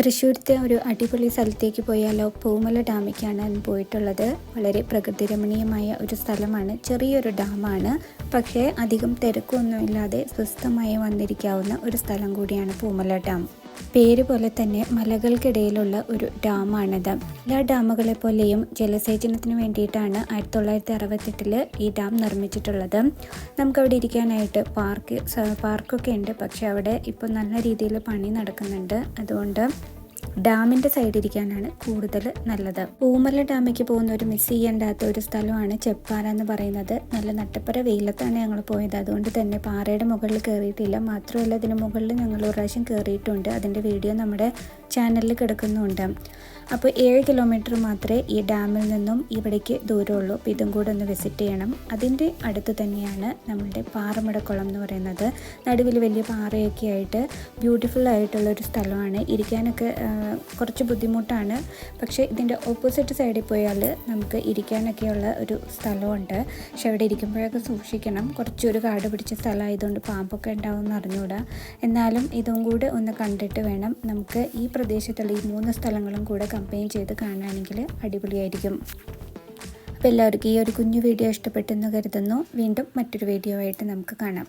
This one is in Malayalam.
തൃശ്ശൂരത്തെ ഒരു അടിപൊളി സ്ഥലത്തേക്ക് പോയാലോ? പൂമല ഡാമിക്കാണ് പോയിട്ടുള്ളത്. വളരെ പ്രകൃതി രമണീയമായ ഒരു സ്ഥലമാണ്. ചെറിയൊരു ഡാമാണ്. പക്ഷേ അധികം തിരക്കൊന്നുമില്ലാതെ സ്വസ്ഥമായി വന്നിരിക്കാവുന്ന ഒരു സ്ഥലം കൂടിയാണ് പൂമല ഡാം. പേര് പോലെ തന്നെ മലകൾക്കിടയിലുള്ള ഒരു ഡാമാണിത്. എല്ലാ ഡാമുകളെ പോലെയും ജലസേചനത്തിന് വേണ്ടിയിട്ടാണ് ആയിരത്തി തൊള്ളായിരത്തി അറുപത്തെട്ടിൽ ഈ ഡാം നിർമ്മിച്ചിട്ടുള്ളത്. നമുക്കവിടെ ഇരിക്കാനായിട്ട് പാർക്ക് പാർക്കൊക്കെ ഉണ്ട്. പക്ഷെ അവിടെ ഇപ്പോൾ നല്ല രീതിയിൽ പണി നടക്കുന്നുണ്ട്. അതുകൊണ്ട് ഡാമിന്റെ സൈഡിൽ ഇരിക്കാനാണ് കൂടുതൽ നല്ലത്. പൂമല ഡാമിലേക്ക് പോകുന്ന ഒരു മിസ് ചെയ്യേണ്ടാത്ത ഒരു സ്ഥലമാണ് ചെപ്പാറ എന്ന് പറയുന്നത്. നല്ല നട്ടപ്പര വെയിലത്താണ് ഞങ്ങൾ പോയത്. അതുകൊണ്ട് തന്നെ പാറയുടെ മുകളിൽ കയറിയിട്ടില്ല മാത്രമല്ല ഇതിന് മുകളിൽ ഞങ്ങൾ ഒരു പ്രാവശ്യം കയറിയിട്ടുണ്ട് അതിന്റെ വീഡിയോ നമ്മുടെ ചാനലിൽ കിടക്കുന്നുണ്ട്. അപ്പോൾ ഏഴ് കിലോമീറ്റർ മാത്രമേ ഈ ഡാമിൽ നിന്നും ഇവിടേക്ക് ദൂരമുള്ളൂ. അപ്പോൾ ഇതും കൂടെ ഒന്ന് വിസിറ്റ് ചെയ്യണം. അതിന്റെ അടുത്ത് തന്നെയാണ് നമ്മുടെ പാറമുടക്കുളം എന്ന് പറയുന്നത്. നടുവിൽ വലിയ പാറയൊക്കെ ആയിട്ട് ബ്യൂട്ടിഫുൾ ആയിട്ടുള്ള ഒരു സ്ഥലമാണ്. ഇരിക്കാനൊക്കെ കുറച്ച് ബുദ്ധിമുട്ടാണ്. പക്ഷേ ഇതിന്റെ ഓപ്പോസിറ്റ് സൈഡിൽ പോയാൽ നമുക്ക് ഇരിക്കാനൊക്കെയുള്ള ഒരു സ്ഥലമുണ്ട്. പക്ഷെ അവിടെ ഇരിക്കുമ്പോഴൊക്കെ സൂക്ഷിക്കണം. കുറച്ചൊരു കാട് പിടിച്ച സ്ഥലമായതുകൊണ്ട് പാമ്പൊക്കെ ഉണ്ടാവും എന്ന് അറിഞ്ഞുകൂടാ. എന്നാലും ഇതും കൂടെ ഒന്ന് കണ്ടിട്ട് വേണം നമുക്ക് ഈ പ്രദേശത്തുള്ള ഈ മൂന്ന് സ്ഥലങ്ങളും കൂടെ കമ്പയിൻ ചെയ്ത് കാണുകയാണെങ്കിൽ അടിപൊളിയായിരിക്കും. അപ്പോൾ എല്ലാവർക്കും ഈ ഒരു കുഞ്ഞു വീഡിയോ ഇഷ്ടപ്പെട്ടെന്ന് കരുതുന്നു. വീണ്ടും മറ്റൊരു വീഡിയോ ആയിട്ട് നമുക്ക് കാണാം.